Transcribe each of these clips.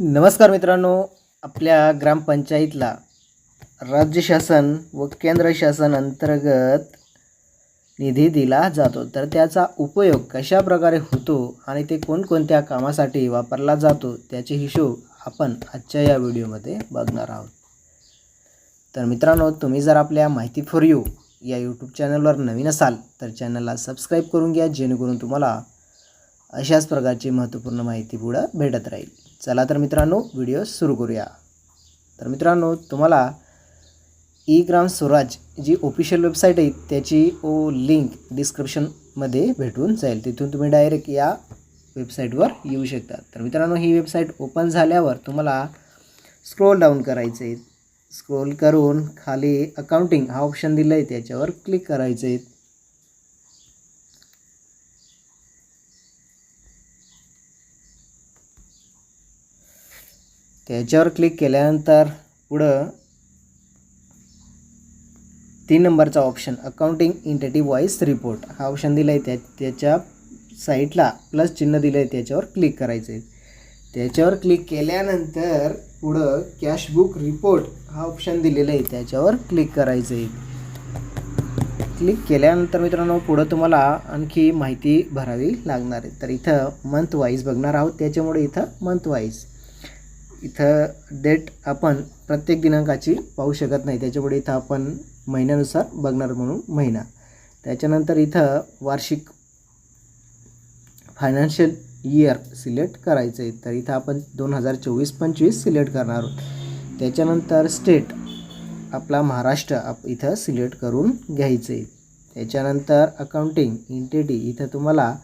नमस्कार मित्रांनो आपल्या ग्रामपंचायतला राज्य शासन व केंद्र शासन अंतर्गत निधी दिला जातो. तर त्याचा उपयोग कशा प्रकारे होतो आणि ते कोणकोणत्या कामासाठी वापरला जातो त्याचे हिशोब आपण आजच्या या व्हिडिओमध्ये बघणार आहोत. तर मित्रांनो तुम्ही जर आपल्या माहिती फॉर यू या यूट्यूब चॅनलवर नवीन असाल तर चॅनलला सबस्क्राईब करून घ्या जेणेकरून तुम्हाला अशाच प्रकारची महत्त्वपूर्ण माहिती पुढं भेटत राहील. चला तर मित्रांनो व्हिडिओ सुरू करूया. तर मित्रांनो तुम्हाला ई ग्राम स्वराज जी ऑफिशियल वेबसाईट आहे त्याची ओ लिंक डिस्क्रिप्शनमध्ये भेटून जाईल. तिथून तुम्ही डायरेक्ट या वेबसाईटवर येऊ शकता. तर मित्रांनो ही वेबसाईट ओपन झाल्यावर तुम्हाला स्क्रोल डाऊन करायचं आहे. स्क्रोल करून खाली अकाउंटिंग हा ऑप्शन दिला आहे त्याच्यावर क्लिक करायचं आहे. त्याच्यावर क्लिक केल्यानंतर पुढं तीन नंबरचा option accounting entity wise report हा ऑप्शन दिला आहे त्या त्याच्या साईटला प्लस चिन्ह दिलं आहे त्याच्यावर क्लिक करायचं आहे त्याच्यावर क्लिक केल्यानंतर पुढं कॅशबुक रिपोर्ट हा ऑप्शन दिलेला आहे त्याच्यावर क्लिक करायचं आहे क्लिक केल्यानंतर मित्रांनो पुढं तुम्हाला आणखी माहिती भरावी लागणार आहे. तर इथं मंथ वाईज बघणार आहोत त्याच्यामुळे इथं मंथ वाईज इथं डेट आपण प्रत्येक दिनांकाची पाहू शकत नाही. त्याच्यामुळे इथं आपण महिन्यानुसार बघणार म्हणून महिना. त्याच्यानंतर इथं वार्षिक फायनान्शियल इयर सिलेक्ट करायचं आहे. तर इथं आपण दोन हजार चोवीस पंचवीस सिलेक्ट करणार आहोत. त्याच्यानंतर स्टेट आपला महाराष्ट्र आप इथं सिलेक्ट करून घ्यायचं आहे. त्याच्यानंतर अकाउंटिंग इंटिटी इथं तुम्हाला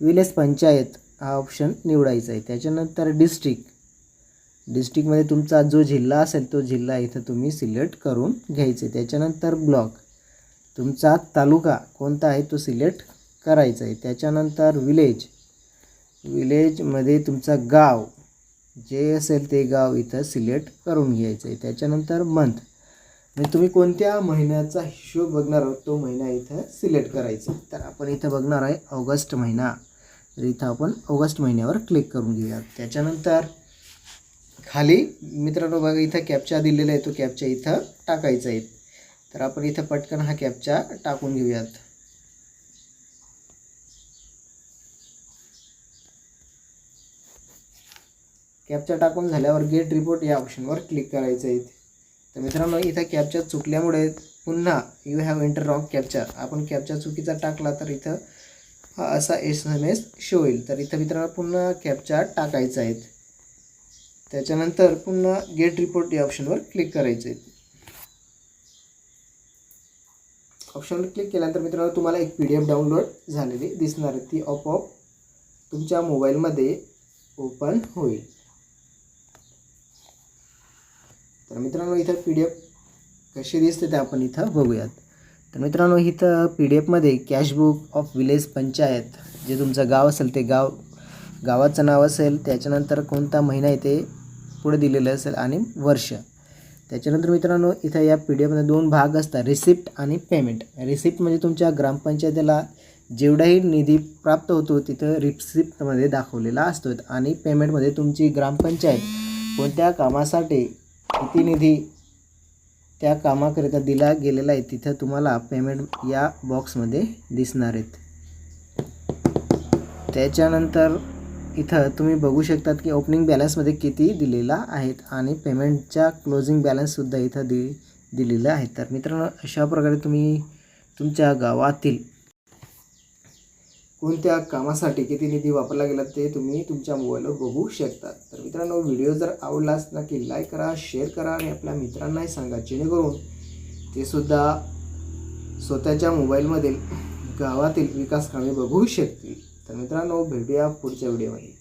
विलेज पंचायत हा ऑप्शन निवडायचा आहे. त्याच्यानंतर डिस्ट्रिक्ट डिस्ट्रिक्टमध्ये तुमचा जो जिल्हा असेल तो जिल्हा इथं तुम्ही सिलेक्ट करून घ्यायचे. त्याच्यानंतर ब्लॉक. तुमचा तालुका कोणता आहे तो सिलेक्ट करायचा आहे. त्याच्यानंतर विलेज. विलेजमध्ये तुमचा गाव जे असेल ते गाव इथं सिलेक्ट करून घ्यायचं आहे. त्याच्यानंतर मंथ. म्हणजे तुम्ही कोणत्या महिन्याचा हिशोब बघणार आहोत तो महिना इथं सिलेक्ट करायचा तर आपण इथं बघणार आहे ऑगस्ट महिना. तर इथं आपण ऑगस्ट महिन्यावर क्लिक करून घेऊया त्याच्यानंतर खाली मित्रांनो बघा इथं कॅपचा दिलेला आहे तो कॅपचा इथं टाकायचा आहे. तर आपण इथं पटकन हा कॅपचा टाकून घेऊयात. कॅपचा टाकून झाल्यावर गेट रिपोर्ट या ऑप्शनवर क्लिक करायचं आहे. तर मित्रांनो इथं कॅपचा चुकल्यामुळे पुन्हा you have enter wrong capture आपण कॅपचा चुकीचा टाकला तर इथं हा असा एस एम एस शो होईल. तर इथं मित्रांनो पुन्हा कॅपचा टाकायचा आहे. त्याच्यानंतर पुन्हा गेट रिपोर्ट या ऑप्शनवर क्लिक करायचं आहे ऑप्शनवर क्लिक केल्यानंतर मित्रांनो तुम्हाला एक पी डी एफ डाउनलोड झालेली दिसणार आहे. ती ऑपऑप तुमच्या मोबाईलमध्ये ओपन होईल. तर मित्रांनो इथं पी डी एफ कशी दिसते ते आपण इथं बघूयात. तर मित्रांनो इथं पी डी एफमध्ये कॅशबुक ऑफ विलेज पंचायत जे तुमचं गाव असेल ते गाव गावाचं नाव असेल त्याच्यानंतर कोणता महिना येते पुढे दिलेलं असेल आणि वर्ष. त्याच्यानंतर मित्रांनो इथं या पी डी एफमध्ये दोन भाग असतात रिसिप्ट आणि पेमेंट रिसिप्ट म्हणजे तुमच्या ग्रामपंचायतीला जेवढाही निधी प्राप्त होतो तिथं रिसिप्टमध्ये दाखवलेला असतो आणि पेमेंटमध्ये तुमची ग्रामपंचायत कोणत्या कामासाठी किती निधी त्या कामाकरिता दिला गेलेला आहे तिथं तुम्हाला पेमेंट या बॉक्समध्ये दिसणार आहेत. त्याच्यानंतर इथं तुम्ही बघू शकतात की ओपनिंग बॅलन्समध्ये किती दिलेला आहेत आणि पेमेंटच्या क्लोजिंग बॅलन्ससुद्धा इथं दि दिलेलं आहे. तर मित्रांनो अशा प्रकारे तुम्ही तुमच्या गावातील कोणत्या कामासाठी किती निधी वापरला गेला ते तुम्ही तुमच्या मोबाईलवर बघू शकता तर मित्रांनो व्हिडिओ जर आवडलाच नक्की लाईक करा शेअर करा आणि आपल्या मित्रांनाही सांगा जेणेकरून ते सुद्धा स्वतःच्या मोबाईलमधील गावातील विकास कामे बघू शकतील. तर मित्रांनो भेटूया पुढच्या व्हिडिओमध्ये.